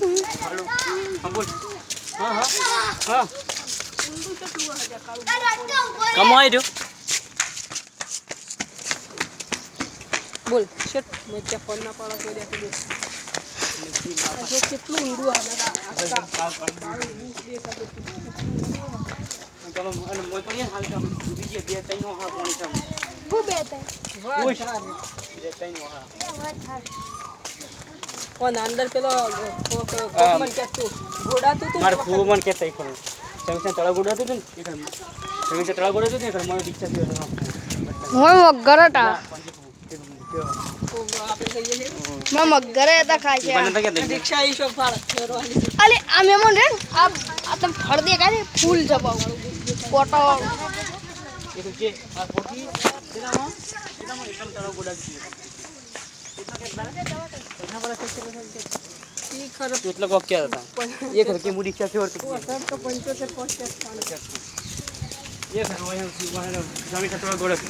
હા બોલ હા હા હા કમાઈ રહ્યો? બોલ શેટ મેં ત્યાં ફોન ના પાડો કોઈ દેખી દે આ જો કેટલું ઊંડું આવે. ચલો અને મોય કરીએ હાલ કામ બીજે બે ત્રણ કોણ અંદર પેલો કોકમન કે તું ગોડાતું તું મારે ફૂ મન કે તઈ ખરું સમીસે તળા ગોડા હતું ને? એ ખરું સમીસે તળા ગોડા હતું. ને એ ખરું મને દીક્ષા થયો હતો હું મગરટા તો તો આ પોટી તેનામાં તેનામાં એકમ તળા ગોડા છે એટલા કે બારા એના બારા છે ઈ ખરો એટલો કોક કે હતા એક ખર મૂડી ક્યાં હતો તો પંચોતેર પોસ્ટ એ ખર હોય સમીસે તળા ગોડા